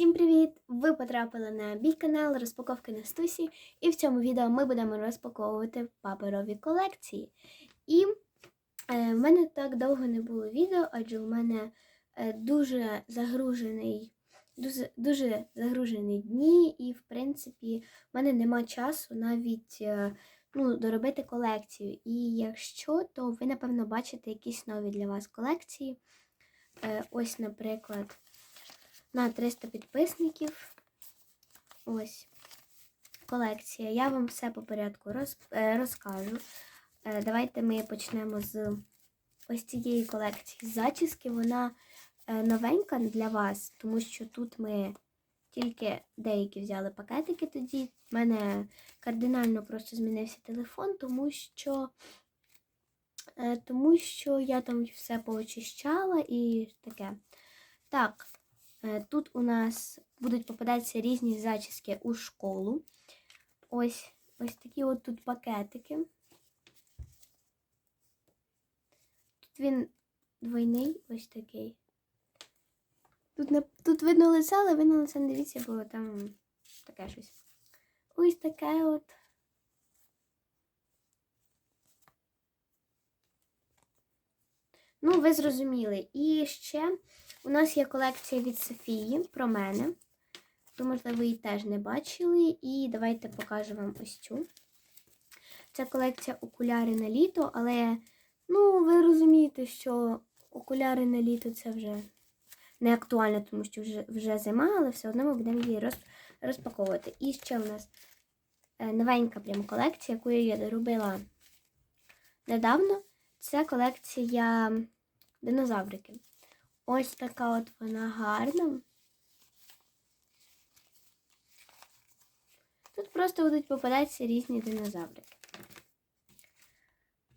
Всім привіт! Ви потрапили на мій канал Розпаковки Настусі, і в цьому відео ми будемо розпаковувати паперові колекції. І е, в мене так довго не було відео, адже у мене е, дуже загружений, дуже, дуже загружені дні, і, в принципі, в мене нема часу навіть е, ну, доробити колекцію. І якщо, то ви, напевно, бачите якісь нові для вас колекції. Е, ось, наприклад на 300 підписників. Ось колекція. Я вам все по порядку роз, е, розкажу. Е, давайте ми почнемо з ось цієї колекції зачіски. Вона е, новенька для вас, тому що тут ми тільки деякі взяли пакетики тоді. У мене кардинально просто змінився телефон, тому що. Тому що я там все поочищала і таке. Так, тут у нас будуть попадатися різні зачіски у школу. Ось ось такі от тут пакетики. Тут він двойний ось такий. Тут не, тут видно лице, але ви на лице не дивіться, бо там таке щось. Ось таке от. Ну, ви зрозуміли. І ще у нас є колекція від Софії про мене. Ви, можливо, її теж не бачили. І давайте покажу вам ось цю. Це колекція окуляри на літо, але, ну, ви розумієте, що окуляри на літо це вже не актуально, тому що вже вже зима, але все одно ми будемо її роз, розпаковувати. І ще в нас е, новенька прям колекція, яку я доробила недавно. Це колекція динозаврики. Ось така от вона гарна. Тут просто будуть попадатися різні динозаврики.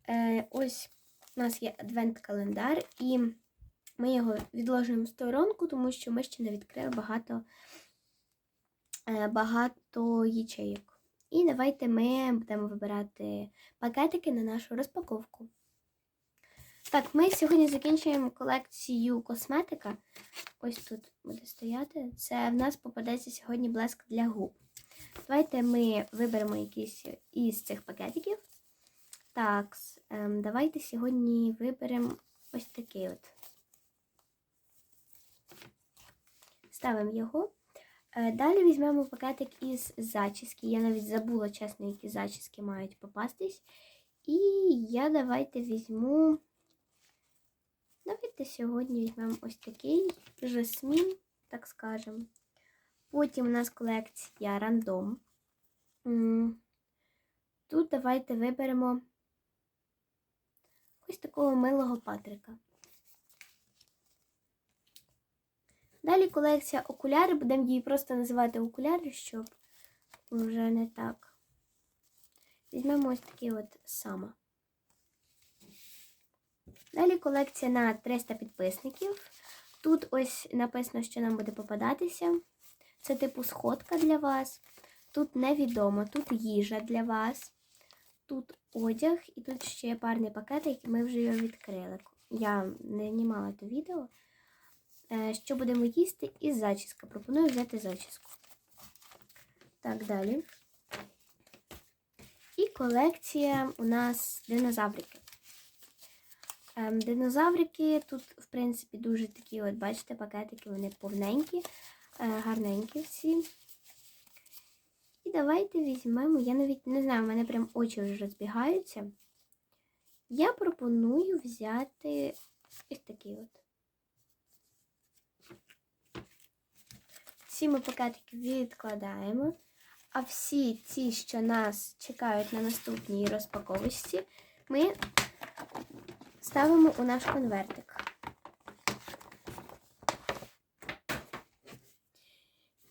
Е, Ось у нас є адвент-календар, і ми його відложуємо в сторонку, тому що ми ще не відкрили багато, е, багато ячейок. І давайте ми будемо вибирати пакетики на нашу розпаковку. Так, ми сьогодні закінчуємо колекцію косметика. Ось тут буде стояти. Це в нас попадеться сьогодні блеск для губ. Давайте ми виберемо якийсь із цих пакетиків. Так, ем, давайте сьогодні виберемо ось такий от. Ставимо його. Е, далі візьмемо пакетик із зачіски. Я навіть забула, чесно, які зачіски мають попастись. І я давайте візьму. Давайте сьогодні візьмемо ось такий жасмін, так скажемо. Потім у нас колекція рандом. Тут давайте виберемо ось такого милого патрика. Далі колекція окуляри, будемо її просто називати окуляри, щоб вже не так. Візьмемо ось такий от сама. Далі колекція на 300 підписників. Тут ось написано, що нам буде попадатися. Це типу сходка для вас. Тут невідомо, тут їжа для вас. Тут одяг і тут ще є парний пакетик, ми вже його відкрили. Я не знімала це відео. Е, що будемо їсти? І зачіска. Пропоную взяти зачіску. Так, далі. І колекція у нас динозаврики. Ем, динозаврики тут, в принципі, дуже такі, от, бачите, пакетики, вони повненькі, е, гарненькі всі. І давайте візьмемо, я навіть не знаю, в мене прям очі вже розбігаються. Я пропоную взяти ось такий от. Ці ми пакетики відкладаємо. А всі ці, що нас чекають на наступній розпаковочці, ми ставимо у наш конвертик.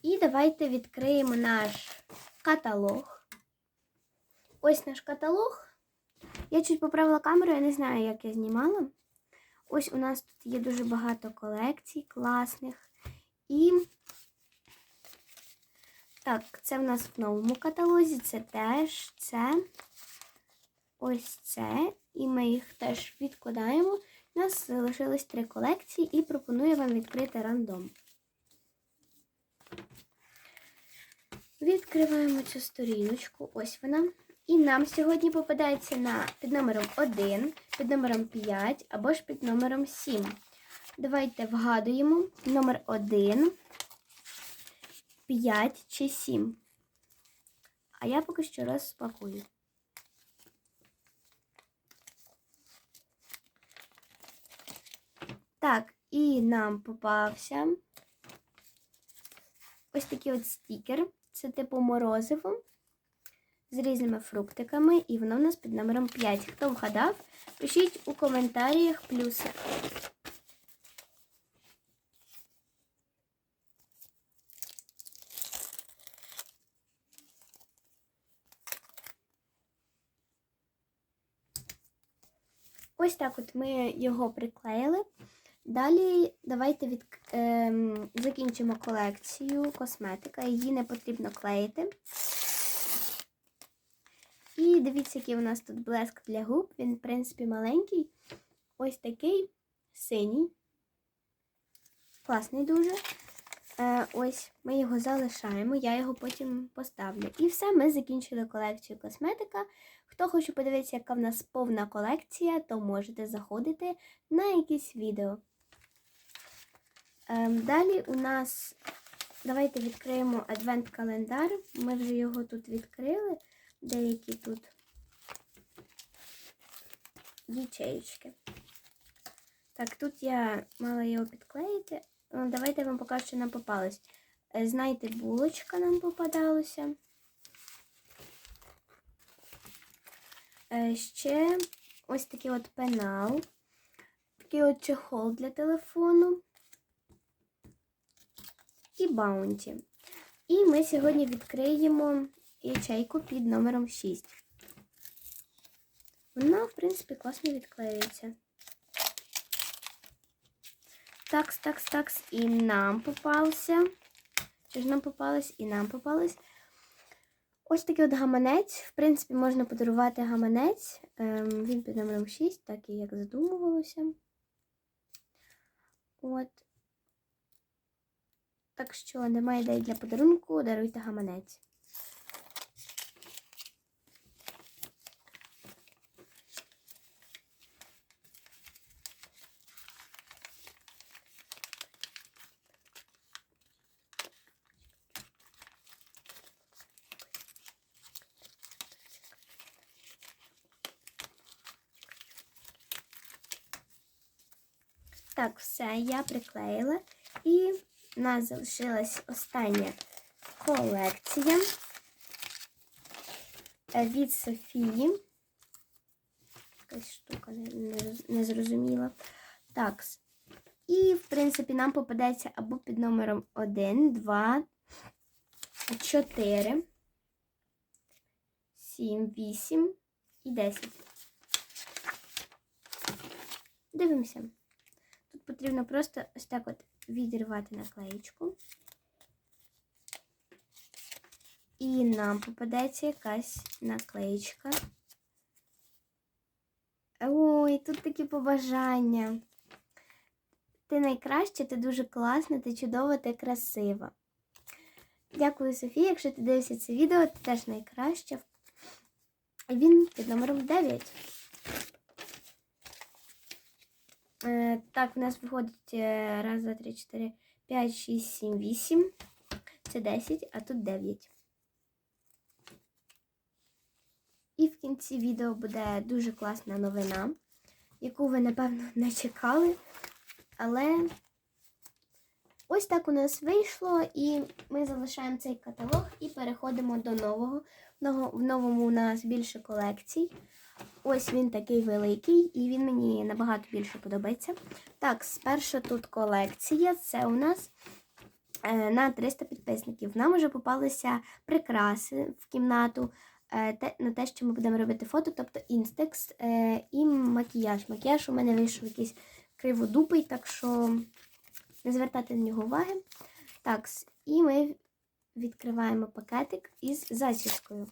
І давайте відкриємо наш каталог. Ось наш каталог. Я чуть поправила камеру, я не знаю, як я знімала. Ось у нас тут є дуже багато колекцій класних. І так, це в нас в новому каталозі, це теж це. Ось це і ми їх теж відкладаємо. У нас залишилось три колекції і пропоную вам відкрити рандом. Відкриваємо цю сторіночку. Ось вона. І нам сьогодні попадається на під номером 1, під номером 5 або ж під номером 7. Давайте вгадуємо номер 1, 5 чи 7. А я поки що розпакую. Так, і нам попався ось такий от стікер. Це типу морозиво з різними фруктиками, і воно у нас під номером 5. Хто вгадав, пишіть у коментарях плюси. Ось так от ми його приклеїли. Далі давайте від, ем, закінчимо колекцію косметика. Її не потрібно клеїти. І дивіться, який у нас тут блеск для губ. Він, в принципі, маленький. Ось такий синій. Класний дуже. Е, ось ми його залишаємо, я його потім поставлю. І все, ми закінчили колекцію косметика. Хто хоче подивитися, яка в нас повна колекція, то можете заходити на якісь відео. Ем, далі у нас, давайте відкриємо адвент-календар. Ми вже його тут відкрили. Деякі тут ячеючки. Так, тут я мала його підклеїти. Ну, Давайте я вам покажу, що нам попалось. Е, Знаєте, булочка нам попадалася. Е, Ще ось такий от пенал, такий от чехол для телефону і баунті. І ми сьогодні відкриємо ячейку під номером 6. Вона, в принципі, класно відклеюється. Такс, такс, такс. І нам попався. Що ж нам попалось? І нам попалось. Ось такий от гаманець. В принципі, можна подарувати гаманець. Ем, він під номером 6, так і як задумувалося. От. Так що немає ідей для подарунку, даруйте гаманець. Так, все, я приклеїла. І в нас залишилась остання колекція від Софії. Якась штука не, не, не зрозуміла. Так. І, в принципі, нам попадеться або під номером 1, 2, 4, 7, 8 і 10. Дивимося. Тут потрібно просто ось так от відірвати наклеєчку. І нам попадеться якась наклеєчка. Ой, тут такі побажання. Ти найкраща, ти дуже класна, ти чудова, ти красива. Дякую, Софія. Якщо ти дивишся це відео, ти теж найкраща. Він під номером 9. Е, так, в нас виходить е, раз, два, три, чотири, п'ять, шість, сім, вісім. Це 10, а тут 9. І в кінці відео буде дуже класна новина, яку ви, напевно, не чекали. Але ось так у нас вийшло, і ми залишаємо цей каталог і переходимо до нового. В новому у нас більше колекцій. Ось він такий великий, і він мені набагато більше подобається. Так, спершу тут колекція. Це у нас е, на 300 підписників. Нам вже попалися прикраси в кімнату е, на те, що ми будемо робити фото, тобто інстекс е, і макіяж. Макіяж у мене вийшов якийсь криводупий, так що не звертайте на нього уваги. Так, і ми відкриваємо пакетик із зачіскою.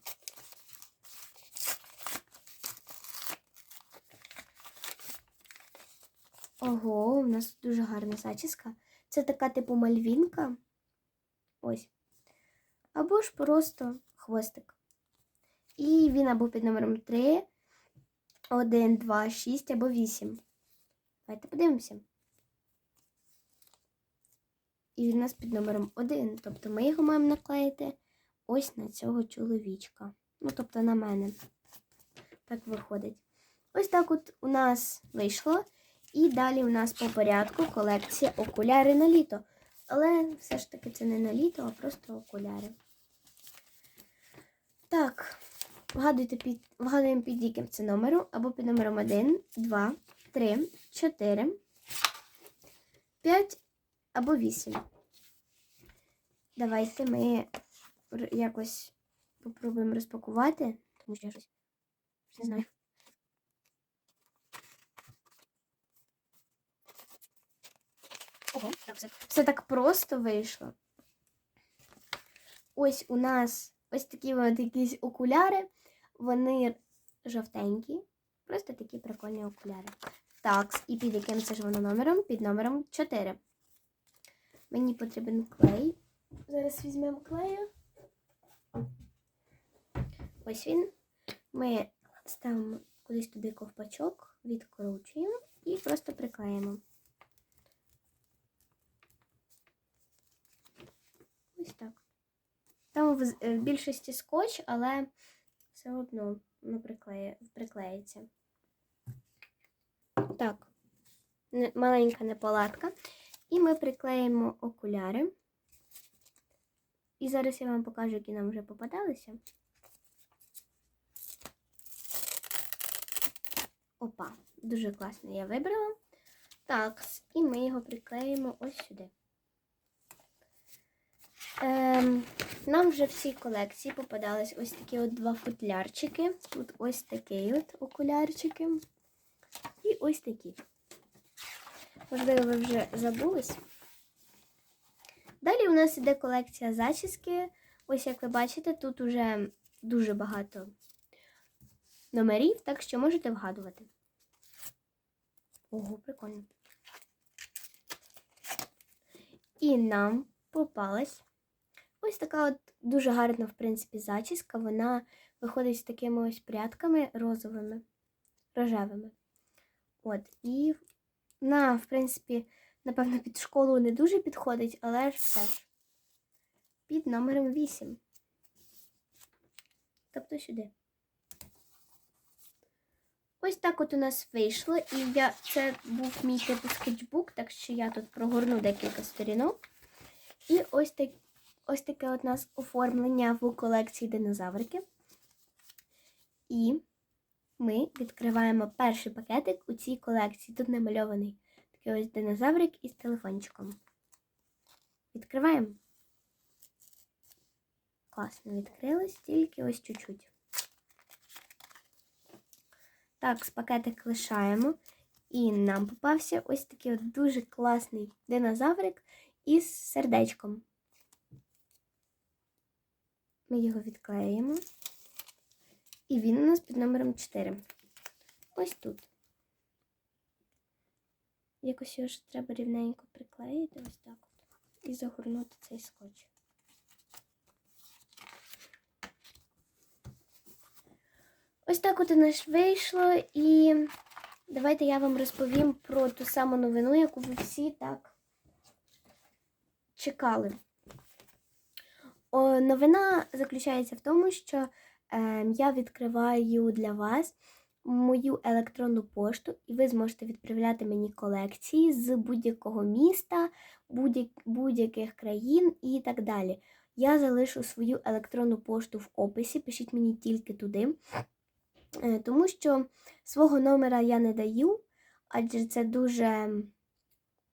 Ого, у нас дуже гарна зачіска. Це така типу мальвінка. Ось. або ж просто хвостик. І він або під номером 3, 1, 2, 6 або 8. Давайте подивимося. І він у нас під номером 1. Тобто ми його маємо наклеїти ось на цього чоловічка. Ну, тобто на мене. Так виходить. Ось так от у нас вийшло. І далі у нас по порядку колекція окуляри на літо. Але все ж таки це не на літо, а просто окуляри. Так, вгадуйте під, вгадуємо під яким це номером, або під номером 1, 2, 3, 4, 5 або 8. Давайте ми якось попробуємо розпакувати, тому що я щось не знаю. Ого, все так просто вийшло. Ось у нас ось такі от якісь окуляри. Вони жовтенькі. Просто такі прикольні окуляри. Так, і під яким це ж воно номером? Під номером 4. Мені потрібен клей. Зараз візьмемо клею. Ось він. Ми ставимо кудись туди ковпачок, відкручуємо і просто приклеїмо. Ось так. Там е, в більшості скотч, але все одно воно приклеє, приклеїться. Так, маленька неполадка. І ми приклеїмо окуляри. І зараз я вам покажу, які нам вже попадалися. Опа, дуже класно я вибрала. Так, і ми його приклеїмо ось сюди. Ем, нам вже в цій колекції попадались ось такі от два футлярчики. Тут ось такі от окулярчики. І ось такі. Можливо, ви вже забулись. Далі у нас іде колекція зачіски. Ось як ви бачите, тут уже дуже багато номерів, так що можете вгадувати. Ого, прикольно. І нам попалась ось така от дуже гарна, в принципі, зачіска. Вона виходить з такими ось прядками розовими, рожевими. От, і вона, в принципі, напевно, під школу не дуже підходить, але ж все ж. Під номером 8. Тобто сюди. Ось так от у нас вийшло. І я, це був мій типу скетчбук, так що я тут прогорну декілька сторінок. І ось, так, ось таке от нас оформлення в колекції динозаврики. І ми відкриваємо перший пакетик у цій колекції. Тут намальований такий ось динозаврик із телефончиком. Відкриваємо. Класно відкрилось, тільки ось чуть-чуть. Так, з пакетик лишаємо. І нам попався ось такий от дуже класний динозаврик із сердечком. Ми його відклеїмо. І він у нас під номером 4. Ось тут. Якось його ж треба рівненько приклеїти, ось так от. І загорнути цей скотч. Ось так от у нас вийшло. І давайте я вам розповім про ту саму новину, яку ви всі так чекали. О, новина заключається в тому, що е, я відкриваю для вас мою електронну пошту, і ви зможете відправляти мені колекції з будь-якого міста, будь-як- будь-яких країн і так далі. Я залишу свою електронну пошту в описі, пишіть мені тільки туди, Е, тому що свого номера я не даю, адже це дуже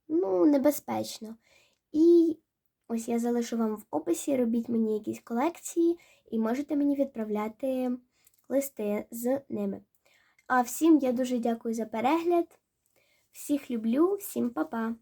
ну, небезпечно. І ось я залишу вам в описі, робіть мені якісь колекції і можете мені відправляти листи з ними. А всім я дуже дякую за перегляд. Всіх люблю, всім па-па!